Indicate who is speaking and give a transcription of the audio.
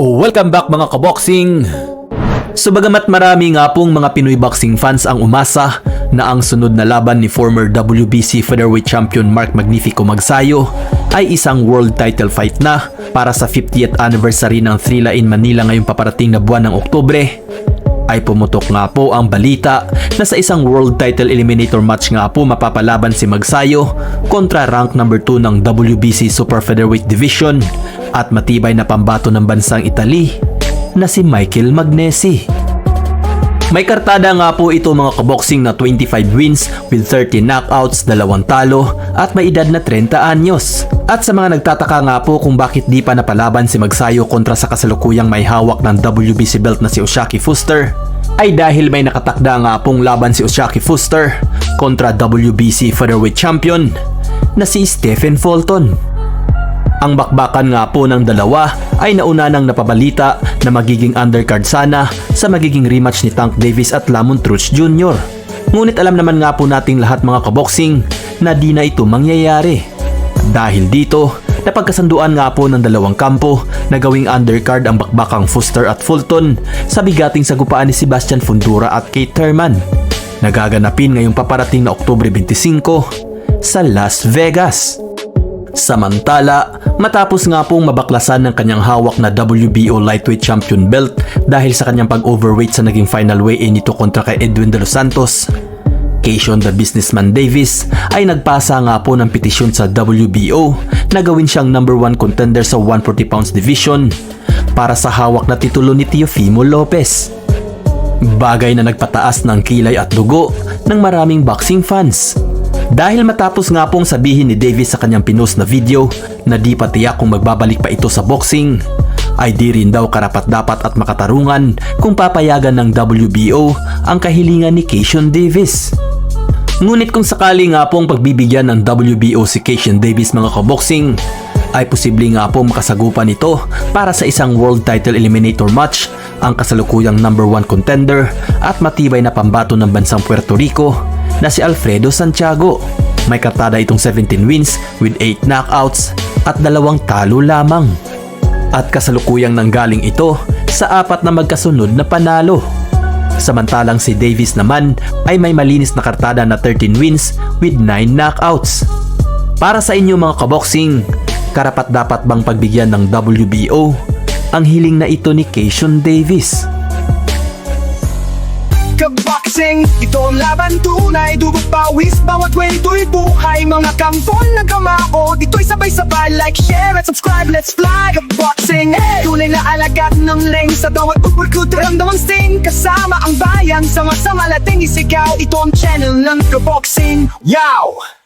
Speaker 1: Welcome back mga kaboxing! So bagamat marami nga pong mga Pinoy boxing fans ang umasa na ang sunod na laban ni former WBC featherweight champion Mark Magnifico Magsayo ay isang world title fight na para sa 50th anniversary ng Thrilla in Manila ngayong paparating na buwan ng Oktubre ay pumutok nga po ang balita na sa isang world title eliminator match nga po mapapalaban si Magsayo kontra rank number 2 ng WBC Super Featherweight Division at matibay na pambato ng bansang Italy na si Michael Magnesi. May kartada nga po ito mga kaboxing na 25 wins with 30 knockouts, dalawang talo at may edad na 30 anyos. At sa mga nagtataka nga po kung bakit di pa napalaban si Magsayo kontra sa kasalukuyang may hawak ng WBC belt na si Oshaki Fuster, ay dahil may nakatakda nga pong laban si Oshaki Fuster kontra WBC featherweight champion na si Stephen Fulton. Ang bakbakan nga po ng dalawa ay nauna nang napabalita na magiging undercard sana sa magiging rematch ni Tank Davis at Lamon Truch Jr. Ngunit alam naman nga po nating lahat mga kaboxing na di na ito mangyayari. Dahil dito, napagkasanduan nga po ng dalawang kampo na gawing undercard ang bakbakang Fuster at Fulton sa bigating sagupaan ni Sebastian Fundura at Kate Thurman. Nagaganapin ngayong paparating na Oktubre 25 sa Las Vegas. Samantala, matapos nga pong mabaklasan ng kanyang hawak na WBO lightweight champion belt dahil sa kanyang pag-overweight sa naging final weigh-in nito kontra kay Edwin De Los Santos, Keishon the Businessman Davis ay nagpasa nga po ng petisyon sa WBO na gawin siyang number 1 contender sa 140 pounds division para sa hawak na titulo ni Teofimo Lopez. Bagay na nagpataas ng kilay at dugo ng maraming boxing fans. Dahil matapos nga pong sabihin ni Davis sa kanyang pinost na video na di pa tiyak kung magbabalik pa ito sa boxing, ay di rin daw karapat dapat at makatarungan kung papayagan ng WBO ang kahilingan ni Keishon Davis. Ngunit kung sakali nga pong pagbibigyan ng WBO si Keishon Davis mga kaboxing, ay posible nga po makasagupan ito para sa isang world title eliminator match ang kasalukuyang number 1 contender at matibay na pambato ng bansang Puerto Rico na si Alfredo Santiago. May kartada itong 17 wins with 8 knockouts at dalawang talo lamang. At kasalukuyang nanggaling ito sa apat na magkasunod na panalo. Samantalang si Davis naman ay may malinis na kartada na 13 wins with 9 knockouts. Para sa inyo mga kaboxing, karapat dapat bang pagbigyan ng WBO ang hiling na ito ni Keishon Davis?
Speaker 2: Kaboxing, ito ang laban tunay Dugog pawis, Mga kampon na kamao Dito'y sabay-sabay Like, share, at subscribe. Let's fly Kaboxing, hey! Tunay na alagat ng leng Sa bawat upurkut Ramdamang sing Kasama ang bayan. Sama-sama nating isigaw. Ito ang channel ng Kaboxing. Yow!